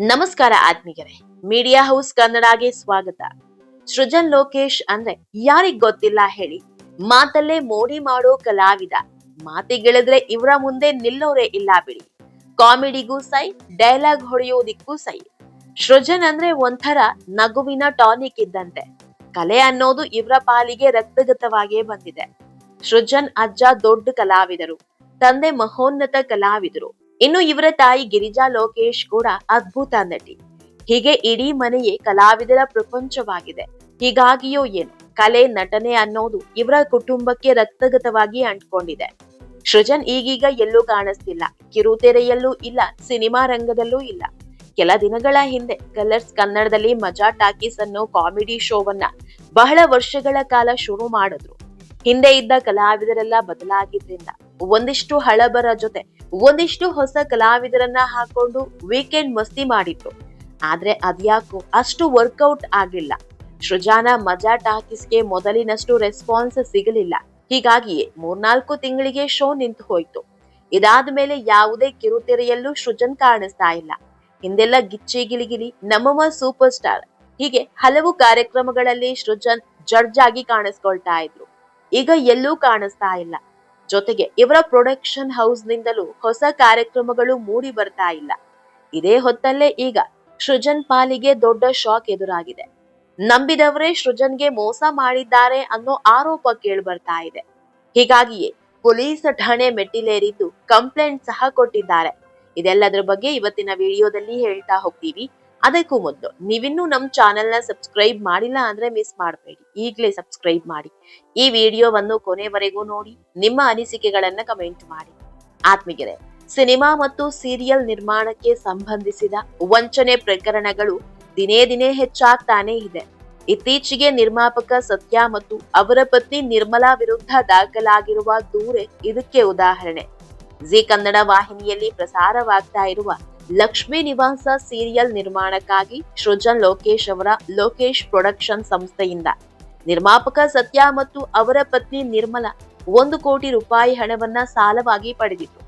ನಮಸ್ಕಾರ ಆತ್ಮೀಯರೇ. Media house ಕನ್ನಡಗೆ ಸ್ವಾಗತ. ಸೃಜನ್ ಲೋಕೇಶ್ ಅಂದ್ರೆ ಯಾರಿಗ್ ಗೊತ್ತಿಲ್ಲ ಹೇಳಿ. ಮಾತಲ್ಲೇ ಮೋಡಿ ಮಾಡೋ ಕಲಾವಿದ. ಮಾತಿಗಿಳಿದ್ರೆ ಇವರ ಮುಂದೆ ನಿಲ್ಲೋರೇ ಇಲ್ಲ ಬಿಡಿ. ಕಾಮಿಡಿಗೂ ಸೈ, ಡೈಲಾಗ್ ಹೊಡೆಯೋದಿಕ್ಕೂ ಸೈ. ಸೃಜನ್ ಅಂದ್ರೆ ಒಂಥರ ನಗುವಿನ ಟಾನಿಕ್ ಇದ್ದಂತೆ. ಕಲೆ ಅನ್ನೋದು ಇವರ ಪಾಲಿಗೆ ರಕ್ತಗತವಾಗಿಯೇ ಬಂದಿದೆ. ಸೃಜನ್ ಅಜ್ಜ ದೊಡ್ಡ ಕಲಾವಿದರು. ತಂದೆ ಮಹೋನ್ನತ ಕಲಾವಿದರು. ಇನ್ನು ಇವರ ತಾಯಿ ಗಿರಿಜಾ ಲೋಕೇಶ್ ಕೂಡ ಅದ್ಭುತ ನಟಿ. ಹೀಗೆ ಇಡೀ ಮನೆಯೇ ಕಲಾವಿದರ ಪ್ರಪಂಚವಾಗಿದೆ. ಹೀಗಾಗಿಯೋ ಏನು? ಕಲೆ, ನಟನೆ ಅನ್ನೋದು ಇವರ ಕುಟುಂಬಕ್ಕೆ ರಕ್ತಗತವಾಗಿ ಅಂಟ್ಕೊಂಡಿದೆ. ಸೃಜನ್ ಈಗೀಗ ಎಲ್ಲೂ ಕಾಣಿಸ್ತಿಲ್ಲ. ಕಿರುತೆರೆಯಲ್ಲೂ ಇಲ್ಲ, ಸಿನಿಮಾ ರಂಗದಲ್ಲೂ ಇಲ್ಲ. ಕೆಲ ದಿನಗಳ ಹಿಂದೆ ಕಲರ್ಸ್ ಕನ್ನಡದಲ್ಲಿ ಮಜಾ ಟಾಕೀಸ್ ಅನ್ನೋ ಕಾಮಿಡಿ ಶೋವನ್ನ ಬಹಳ ವರ್ಷಗಳ ಕಾಲ ಶುರು ಮಾಡಿದ್ರು. ಹಿಂದೆ ಇದ್ದ ಕಲಾವಿದರೆಲ್ಲ ಬದಲಾಗಿದ್ರಿಂದ ಒಂದಿಷ್ಟು ಹಳಬರ ಜೊತೆ ಒಂದಿಷ್ಟು ಹೊಸ ಕಲಾವಿದರನ್ನ ಹಾಕೊಂಡು ವೀಕೆಂಡ್ ಮಸ್ತಿ ಮಾಡಿದ್ರು. ಆದ್ರೆ ಅದ್ಯಾಕೋ ಅಷ್ಟು ವರ್ಕೌಟ್ ಆಗಿಲ್ಲ. ಸೃಜಾನ ಮಜಾ ಟಾಕೀಸ್ಗೆ ಮೊದಲಿನಷ್ಟು ರೆಸ್ಪಾನ್ಸ್ ಸಿಗಲಿಲ್ಲ. ಹೀಗಾಗಿಯೇ ಮೂರ್ನಾಲ್ಕು ತಿಂಗಳಿಗೆ ಶೋ ನಿಂತು ಹೋಯ್ತು. ಇದಾದ ಮೇಲೆ ಯಾವುದೇ ಕಿರುತೆರೆಯಲ್ಲೂ ಸೃಜನ್ ಕಾಣಿಸ್ತಾ ಇಲ್ಲ. ಹಿಂದೆಲ್ಲ ಗಿಚ್ಚಿ ಗಿಲಿಗಿಲಿ ನಮ್ಮವ ಸೂಪರ್ ಸ್ಟಾರ್ ಹೀಗೆ ಹಲವು ಕಾರ್ಯಕ್ರಮಗಳಲ್ಲಿ ಸೃಜನ್ ಜಡ್ಜ್ ಆಗಿ ಕಾಣಿಸ್ಕೊಳ್ತಾ ಇದ್ರು. ಈಗ ಎಲ್ಲೂ ಕಾಣಿಸ್ತಾ ಇಲ್ಲ. ಜೊತೆಗೆ ಇವರ ಪ್ರೊಡಕ್ಷನ್ ಹೌಸ್ ನಿಂದಲೂ ಹೊಸ ಕಾರ್ಯಕ್ರಮಗಳು ಮೂಡಿ ಬರ್ತಾ ಇಲ್ಲ. ಇದೇ ಹೊತ್ತಲ್ಲೇ ಈಗ ಸೃಜನ್ ಪಾಲಿಗೆ ದೊಡ್ಡ ಶಾಕ್ ಎದುರಾಗಿದೆ. ನಂಬಿದವರೇ ಸೃಜನ್ಗೆ ಮೋಸ ಮಾಡಿದ್ದಾರೆ ಅನ್ನೋ ಆರೋಪ ಕೇಳ್ಬರ್ತಾ ಇದೆ. ಹೀಗಾಗಿಯೇ ಪೊಲೀಸ್ ಠಾಣೆ ಮೆಟ್ಟಿಲೇರಿದ್ದು ಕಂಪ್ಲೇಂಟ್ ಸಹ ಕೊಟ್ಟಿದ್ದಾರೆ. ಇದೆಲ್ಲದರ ಬಗ್ಗೆ ಇವತ್ತಿನ ವಿಡಿಯೋದಲ್ಲಿ ಹೇಳ್ತಾ ಹೋಗ್ತೀವಿ. ಅದಕ್ಕೂ ಮೊದಲು ನೀವಿನ್ನೂ ನಮ್ಮ ಚಾನೆಲ್ನ ಸಬ್ಸ್ಕ್ರೈಬ್ ಮಾಡಿಲ್ಲ ಅಂದ್ರೆ ಮಿಸ್ ಮಾಡಬೇಡಿ. ಈಗಲೇ ಸಬ್ಸ್ಕ್ರೈಬ್ ಮಾಡಿ. ಈ ವಿಡಿಯೋವನ್ನು ಕೊನೆವರೆಗೂ ನೋಡಿ, ನಿಮ್ಮ ಅನಿಸಿಕೆಗಳನ್ನ ಕಮೆಂಟ್ ಮಾಡಿ. ಆತ್ಮೀಗೆರೆ ಸಿನಿಮಾ ಮತ್ತು ಸೀರಿಯಲ್ ನಿರ್ಮಾಣಕ್ಕೆ ಸಂಬಂಧಿಸಿದ ವಂಚನೆ ಪ್ರಕರಣಗಳು ದಿನೇ ದಿನೇ ಹೆಚ್ಚಾಗ್ತಾನೇ ಇದೆ. ಇತ್ತೀಚೆಗೆ ನಿರ್ಮಾಪಕ ಸತ್ಯ ಮತ್ತು ಅವರ ಪತ್ನಿ ನಿರ್ಮಲಾ ವಿರುದ್ಧ ದಾಖಲಾಗಿರುವ ದೂರೆ ಇದಕ್ಕೆ ಉದಾಹರಣೆ. ಜಿ ಕನ್ನಡ ವಾಹಿನಿಯಲ್ಲಿ ಪ್ರಸಾರವಾಗ್ತಾ ಇರುವ ಲಕ್ಷ್ಮೀ ನಿವಾಸ ಸೀರಿಯಲ್ ನಿರ್ಮಾಣಕ್ಕಾಗಿ ಸೃಜನ್ ಲೋಕೇಶ್ ಅವರ ಲೋಕೇಶ್ ಪ್ರೊಡಕ್ಷನ್ ಸಂಸ್ಥೆಯಿಂದ. ನಿರ್ಮಾಪಕ ಸತ್ಯ ಮತ್ತು ಅವರ ಪತ್ನಿ ನಿರ್ಮಲಾ ಒಂದು ಕೋಟಿ ರೂಪಾಯಿ ಹಣವನ್ನ ಸಾಲವಾಗಿ ಪಡೆದಿತ್ತು.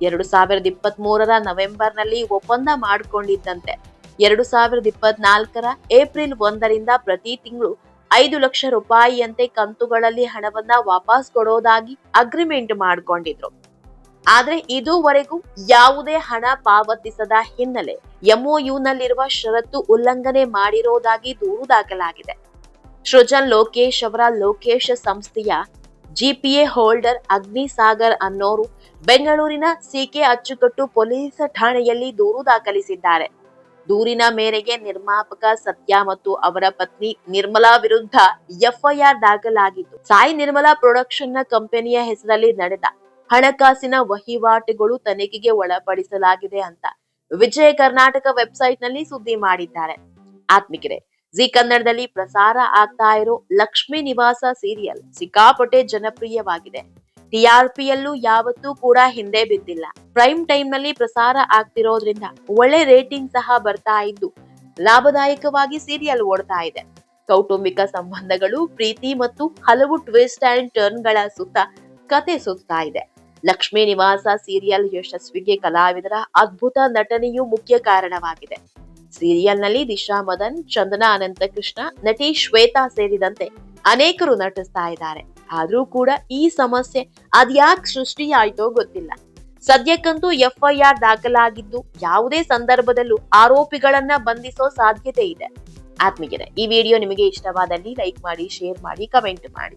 ಎರಡು ಸಾವಿರದ ಇಪ್ಪತ್ತ್ ಮೂರರ ನವೆಂಬರ್ನಲ್ಲಿ ಒಪ್ಪಂದ ಮಾಡಿಕೊಂಡಿದ್ದಂತೆ, ಎರಡು ಸಾವಿರದ ಇಪ್ಪತ್ನಾಲ್ಕರ ಏಪ್ರಿಲ್ ಒಂದರಿಂದ ಪ್ರತಿ ತಿಂಗಳು ಐದು ಲಕ್ಷ ರೂಪಾಯಿಯಂತೆ ಕಂತುಗಳಲ್ಲಿ ಹಣವನ್ನ ವಾಪಸ್ ಕೊಡೋದಾಗಿ ಅಗ್ರಿಮೆಂಟ್ ಮಾಡಿಕೊಂಡಿದ್ರು. ಆದ್ರೆ ಇದುವರೆಗೂ ಯಾವುದೇ ಹಣ ಪಾವತಿಸದ ಹಿನ್ನೆಲೆ ಎಂಒಯುನಲ್ಲಿರುವ ಷರತ್ತು ಉಲ್ಲಂಘನೆ ಮಾಡಿರೋದಾಗಿ ದೂರು ದಾಖಲಾಗಿದೆ. ಸೃಜನ್ ಲೋಕೇಶ್ ಅವರ ಲೋಕೇಶ್ ಸಂಸ್ಥೆಯ ಜಿಪಿಎ ಹೋಲ್ಡರ್ ಅಗ್ನಿಸಾಗರ್ ಅನ್ನೋರು ಬೆಂಗಳೂರಿನ ಸಿಕೆ ಅಚ್ಚುಕಟ್ಟು ಪೊಲೀಸ್ ಠಾಣೆಯಲ್ಲಿ ದೂರು ದಾಖಲಿಸಿದ್ದಾರೆ. ದೂರಿನ ಮೇರೆಗೆ ನಿರ್ಮಾಪಕ ಸತ್ಯ ಮತ್ತು ಅವರ ಪತ್ನಿ ನಿರ್ಮಲಾ ವಿರುದ್ಧ ಎಫ್ಐಆರ್ ದಾಖಲಾಗಿತ್ತು. ಸಾಯಿ ನಿರ್ಮಲಾ ಪ್ರೊಡಕ್ಷನ್ನ ಕಂಪನಿಯ ಹೆಸರಲ್ಲಿ ನಡೆದ ಹಣಕಾಸಿನ ವಹಿವಾಟುಗಳು ತನಿಖೆಗೆ ಒಳಪಡಿಸಲಾಗಿದೆ ಅಂತ ವಿಜಯ ಕರ್ನಾಟಕ ವೆಬ್ಸೈಟ್ನಲ್ಲಿ ಸುದ್ದಿ ಮಾಡಿದ್ದಾರೆ. ಆತ್ಮಿಕರೆ, ಜಿ ಕನ್ನಡದಲ್ಲಿ ಪ್ರಸಾರ ಆಗ್ತಾ ಇರೋ ಲಕ್ಷ್ಮೀ ನಿವಾಸ ಸೀರಿಯಲ್ ಸಿಕ್ಕಾಪಟ್ಟೆ ಜನಪ್ರಿಯವಾಗಿದೆ. ಟಿಆರ್ಪಿಯಲ್ಲೂ ಯಾವತ್ತೂ ಕೂಡ ಹಿಂದೆ ಬಿದ್ದಿಲ್ಲ. ಪ್ರೈಮ್ ಟೈಮ್ನಲ್ಲಿ ಪ್ರಸಾರ ಆಗ್ತಿರೋದ್ರಿಂದ ಒಳ್ಳೆ ರೇಟಿಂಗ್ ಸಹ ಬರ್ತಾ ಇದ್ದು, ಲಾಭದಾಯಕವಾಗಿ ಸೀರಿಯಲ್ ಓಡ್ತಾ ಇದೆ. ಕೌಟುಂಬಿಕ ಸಂಬಂಧಗಳು, ಪ್ರೀತಿ ಮತ್ತು ಹಲವು ಟ್ವಿಸ್ಟ್ ಅಂಡ್ ಟರ್ನ್ಗಳ ಸುತ್ತ ಕತೆ ಸುತ್ತಾ ಇದೆ. ಲಕ್ಷ್ಮೀ ನಿವಾಸ ಸೀರಿಯಲ್ ಯಶಸ್ವಿಗೆ ಕಲಾವಿದರ ಅದ್ಭುತ ನಟನೆಯು ಮುಖ್ಯ ಕಾರಣವಾಗಿದೆ. ಸೀರಿಯಲ್ನಲ್ಲಿ ದಿಶಾ ಮದನ್, ಚಂದನಾ ಅನಂತಕೃಷ್ಣ, ನಟಿ ಶ್ವೇತಾ ಸೇರಿದಂತೆ ಅನೇಕರು ನಟಿಸ್ತಾ ಇದ್ದಾರೆ. ಆದ್ರೂ ಕೂಡ ಈ ಸಮಸ್ಯೆ ಅದ್ಯಾಕ್ ಸೃಷ್ಟಿಯಾಯ್ತೋ ಗೊತ್ತಿಲ್ಲ. ಸದ್ಯಕ್ಕಂತೂ ಎಫ್ಐಆರ್ ದಾಖಲಾಗಿದ್ದು ಯಾವುದೇ ಸಂದರ್ಭದಲ್ಲೂ ಆರೋಪಿಗಳನ್ನ ಬಂಧಿಸೋ ಸಾಧ್ಯತೆ ಇದೆ. ಆತ್ಮೀಯರೇ, ಈ ವಿಡಿಯೋ ನಿಮಗೆ ಇಷ್ಟವಾದಲ್ಲಿ ಲೈಕ್ ಮಾಡಿ, ಶೇರ್ ಮಾಡಿ, ಕಮೆಂಟ್ ಮಾಡಿ.